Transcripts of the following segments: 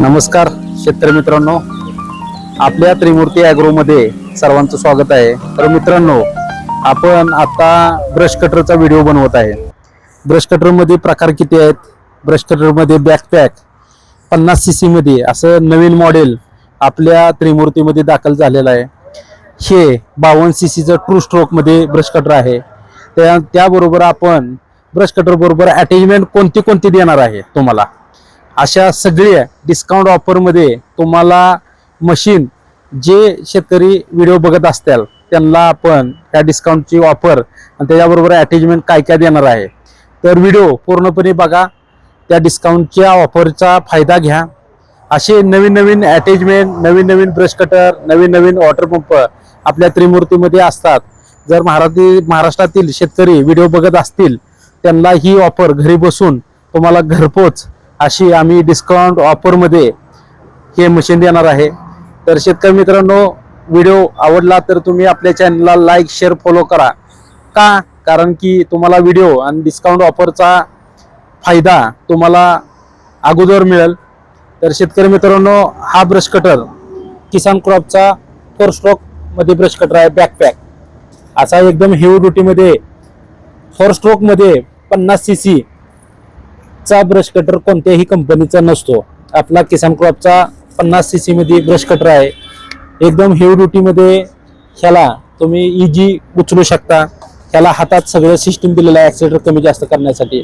नमस्कार शेतकरी मित्रांनो. आपल्या त्रिमूर्ती ॲग्रोमध्ये सर्वांचं स्वागत आहे. तर मित्रांनो आपण आता ब्रश कटरचा व्हिडिओ बनवत आहे. ब्रश कटरमध्ये प्रकार किती आहेत? ब्रश कटरमध्ये बॅकपॅक पन्नास सी सीमध्ये असं नवीन मॉडेल आपल्या त्रिमूर्तीमध्ये दाखल झालेलं आहे. हे बावन्न सी सीचं ट्रू स्ट्रोकमध्ये ब्रश कटर आहे. त्या त्याबरोबर आपण ब्रश कटरबरोबर अटॅचमेंट कोणती कोणती देणार आहे तुम्हाला? अशा सगळ्या डिस्काउंट ऑफरमध्ये तुम्हाला मशीन जे शेतकरी व्हिडिओ बघत असतील त्यांना आपण त्या डिस्काउंटची ऑफर आणि त्याच्याबरोबर अटॅचमेंट काय काय देणार आहे. तर व्हिडिओ पूर्णपणे बघा त्या डिस्काउंटच्या ऑफरचा फायदा घ्या. असे नवीन नवीन अटॅचमेंट नवीन नवीन ब्रश कटर नवीन नवीन वॉटर पंप आपल्या त्रिमूर्तीमध्ये असतात. जर महाराष्ट्री महाराष्ट्रातील शेतकरी व्हिडिओ बघत असतील त्यांना ही ऑफर घरी बसून तुम्हाला घरपोच अशी आम्ही डिस्काउंट ऑफरमध्ये हे मशीन देणार आहे. तर शेतकरी मित्रांनो व्हिडिओ आवडला तर तुम्ही आपल्या चॅनलला लाईक शेअर फॉलो करा. का? कारण की तुम्हाला व्हिडिओ आणि डिस्काउंट ऑफरचा फायदा तुम्हाला अगोदर मिळेल. तर शेतकरी मित्रांनो हा ब्रश कटर किसान क्रॉपचा फोर स्ट्रोकमध्ये ब्रश कटर आहे बॅकपॅक असा एकदम हेवी ड्युटीमध्ये फोर स्ट्रोकमध्ये पन्नास सी सी चा ब्रश कटर कोणत्याही कंपनीचा नसतो. आपला किसान क्रॉपचा पन्नास सी सी मध्ये ब्रश कटर आहे. एकदम हेवी ड्युटीमध्ये ह्याला तुम्ही इजी उचलू शकता. ह्याला हातात सगळं सिस्टीम दिलेलं आहे ॲक्सिलेटर कमी जास्त करण्यासाठी.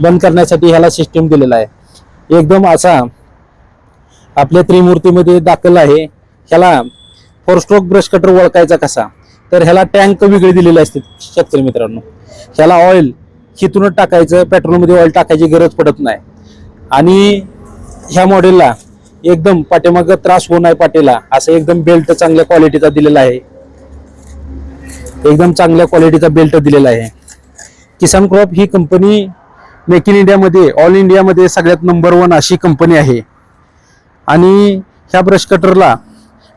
बंद करण्यासाठी ह्याला सिस्टीम दिलेला आहे. एकदम असा आपल्या त्रिमूर्तीमध्ये दाखल आहे. ह्याला फोर स्ट्रोक ब्रश कटर ओळखायचा कसा? तर ह्याला टँक वेगळी दिलेली असते शेतकरी मित्रांनो. ह्याला ऑइल हिथूनच टाकायचं पेट्रोलमध्ये ऑइल टाकायची गरज पडत नाही. आणि ह्या मॉडेलला एकदम पाठीमागं त्रास होऊ नये पाटेला असं एकदम बेल्ट चांगल्या क्वालिटीचा दिलेला आहे. एकदम चांगल्या क्वालिटीचा बेल्ट दिलेला आहे. किसान क्रॉप ही कंपनी मेक इन इंडियामध्ये ऑल इंडियामध्ये सगळ्यात नंबर वन अशी कंपनी आहे. आणि ह्या ब्रश कटरला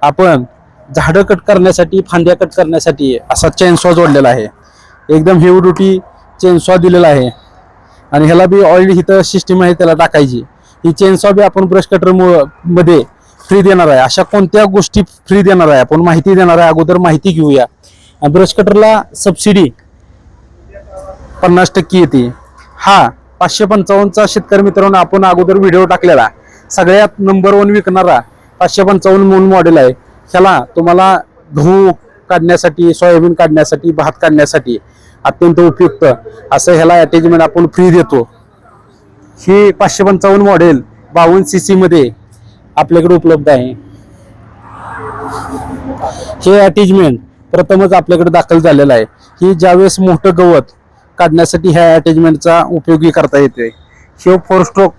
आपण झाडं कट करण्यासाठी फांद्या कट करण्यासाठी असा चेनसॉ जोडलेला आहे. एकदम हेवी ड्युटी चेनसॉ दिलेला आहे. आणि ह्याला बी ऑलरेडी इथं सिस्टीम आहे त्याला टाकायची. ही चेनसॉ बी आपण ब्रश कटरमध्ये फ्री देणार आहे. अशा कोणत्या गोष्टी फ्री देणार आहे? आपण माहिती देणार आहे. अगोदर माहिती घेऊया. ब्रश कटरला सबसिडी पन्नास टक्के येते. हा पाचशे पंचावन्नचा शेतकरी मित्रांनो आपण अगोदर व्हिडिओ टाकलेला. सगळ्यात नंबर वन विकणारा पाचशे पंचावन्न म्हणून मॉडेल आहे. ह्याला तुम्हाला गहू काढण्यासाठी सोयाबीन काढण्यासाठी भात काढण्यासाठी अत्यंत उपयुक्त. असं ह्याला अटॅचमेंट आपण फ्री देतो. ही पाचशे पंचावन्न मॉडेल बावन्न सी सी मध्ये आपल्याकडे उपलब्ध आहे. हे अटॅचमेंट प्रथमच आपल्याकडे दाखल झालेलं आहे. ही ज्यावेळेस मोठं गवत काढण्यासाठी ह्या अटॅचमेंटचा उपयोगी करता येते. हे फोर स्ट्रोक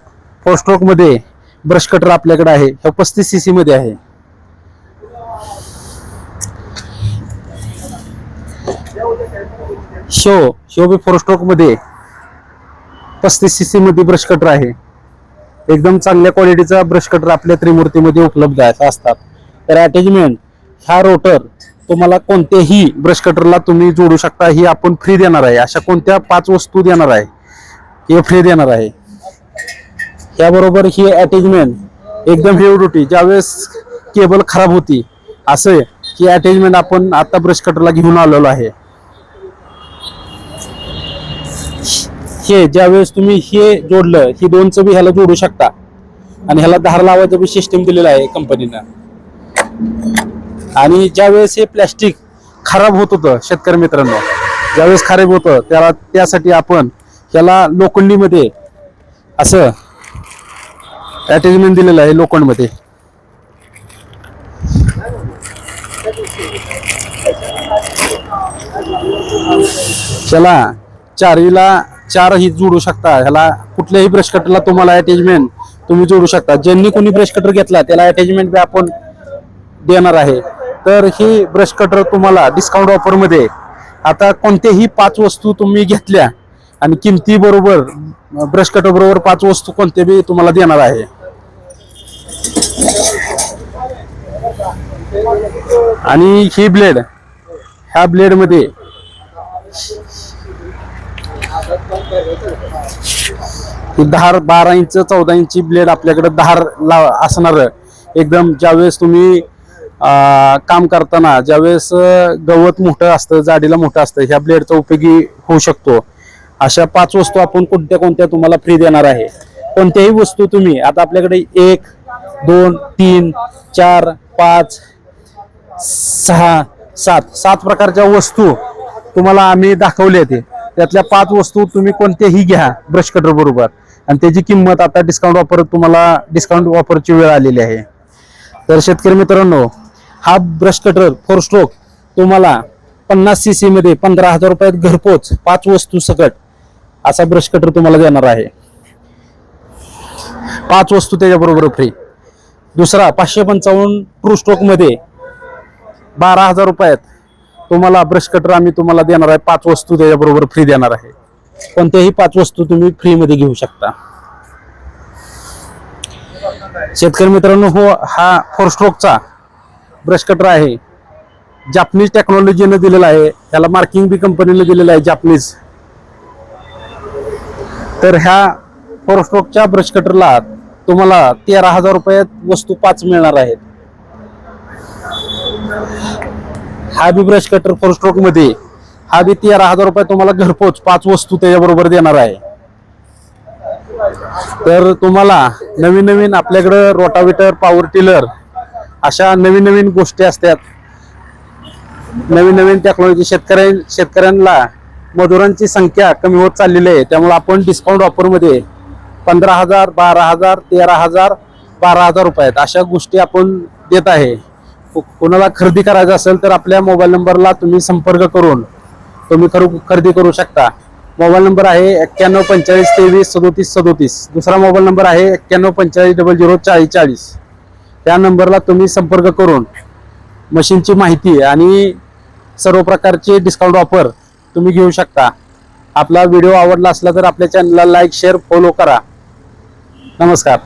फोर स्ट्रोकमध्ये ब्रश कटर आपल्याकडे आहे. हे पस्तीस सी सीमध्ये आहे. शो शो बी फोर स्ट्रोकमध्ये पस्तीस सी सी मध्ये ब्रश कटर आहे. एकदम चांगल्या क्वालिटीचा ब्रश कटर आपल्या त्रिमूर्तीमध्ये उपलब्ध आहे असतात. तर अटॅचमेंट ह्या रोटर तुम्हाला कोणत्याही ब्रश कटरला तुम्ही जोडू शकता ही आपण फ्री देणार आहे. अशा कोणत्या पाच वस्तू देणार आहे हे फ्री देणार आहे. याबरोबर ही अटॅचमेंट एकदम हेवी ड्युटी ज्यावेळेस केबल खराब होती असं ही अटॅचमेंट आपण आता ब्रश कटरला घेऊन आलेलो आहे. हे ज्यावेळेस तुम्ही हे जोडलं ही दोन चवी ह्याला जोडू शकता. आणि ह्याला धार लावायचं बी सिस्टम दिलेलं आहे कंपनीनं आणि ज्यावेळेस हे प्लॅस्टिक खराब होत होतं शेतकरी मित्रांनो ज्यावेळेस खराब होतं त्याला त्यासाठी आपण ह्याला लोखंडीमध्ये असं अटॅचमेंट दिलेलं आहे लोखंडमध्ये. त्याला चारीला चारही जोडू शकता. ह्याला कुठल्याही ब्रश कटरला तुम्हाला अटॅचमेंट तुम्ही जोडू शकता. ज्यांनी कोणी ब्रश कटर घेतला त्याला अटॅचमेंट बी आपण देणार आहे. तर ही ब्रश कटर तुम्हाला डिस्काउंट ऑफरमध्ये आता कोणत्याही पाच वस्तू तुम्ही घेतल्या आणि किमती बरोबर ब्रश कटर बरोबर पाच वस्तू कोणते बी तुम्हाला देणार आहे. आणि ही ब्लेड ह्या ब्लेडमध्ये ही धार बारा इंच चौदा इंची ब्लेड आपल्याकडे धार लाव असणार. एकदम ज्यावेळेस तुम्ही काम करताना ज्यावेळेस गवत मोठं असतं जाडीला मोठं असतं ह्या ब्लेडचा उपयोगी होऊ शकतो. अशा पाच वस्तू आपण कोणत्या कोणत्या तुम्हाला फ्री देणार आहे? कोणत्याही वस्तू तुम्ही आता आपल्याकडे एक दोन तीन चार पाच सहा सात. सात प्रकारच्या वस्तू तुम्हाला आम्ही दाखवले ते त्यातल्या पाच वस्तू तुम्ही कोणत्याही घ्या ब्रश कटर बरोबर. आणि त्याची किंमत आता डिस्काउंट ऑफर तुम्हाला डिस्काउंट ऑफरची वेळ आलेली आहे. तर शेतकरी मित्रांनो हा ब्रश कटर फोर स्ट्रोक तुम्हाला पन्नास सी सी मध्ये पंधरा हजार रुपयात घरपोच पाच वस्तू सकट असा ब्रश कटर तुम्हाला देणार आहे. पाच वस्तू त्याच्याबरोबर फ्री दुसरा पाचशे पंचावन्न ट्रू स्ट्रोकमध्ये बारा हजार रुपयात तुम्हाला ब्रश कटर आम्ही तुम्हाला देणार आहे. पाच वस्तू त्याच्याबरोबर फ्री देणार आहे. कोणत्याही पाच वस्तू तुम्ही फ्रीमध्ये घेऊ शकता. शेतकरी मित्रांनो हो हा फोर स्ट्रोकचा ब्रश कटर आहे. जापनीज टेक्नॉलॉजीने दिलेला आहे. त्याला मार्किंग बी कंपनीने दिलेलं आहे जापनीज तर ह्या फोर स्ट्रोकच्या ब्रश कटरला तुम्हाला तेरा हजार रुपयात वस्तू पाच मिळणार आहेत. हा बी ब्रश कटर फोर स्ट्रोकमध्ये हा बी तेरा हजार रुपये तुम्हाला घरपोच पाच वस्तू त्याच्याबरोबर देणार आहे. तर तुम्हाला नवीन नवीन आपल्याकडं रोटावेटर पॉवर टिलर अशा नवीन नवीन गोष्टी असतात. नवीन नवीन टेक्नॉलॉजी शेतकऱ्यां शेतकऱ्यांना मजुरांची संख्या कमी होत चाललेली आहे. त्यामुळे आपण डिस्काउंट ऑफरमध्ये पंधरा हजार बारा हजार तेरा हजार बारा हजार रुपयात अशा गोष्टी आपण देत आहे. कोणाला खरेदी करायचं असेल तर आपल्या मोबाईल नंबरला तुम्ही संपर्क करून तुम्ही खरू खरेदी करू शकता. मोबाईल नंबर आहे एक्क्याण्णव पंचेचाळीस तेवीस सदोतीस सदोतीस. दुसरा मोबाईल नंबर आहे एक्क्याण्णव पंचेचाळीस डबल झिरो चाळीस चाळीस. त्या नंबरला तुम्ही संपर्क करून मशीनची माहिती आणि सर्व प्रकारचे डिस्काउंट ऑफर तुम्ही घेऊ शकता. आपला व्हिडिओ आवडला असला तर आपल्या चॅनलला लाईक शेअर फॉलो करा. नमस्कार.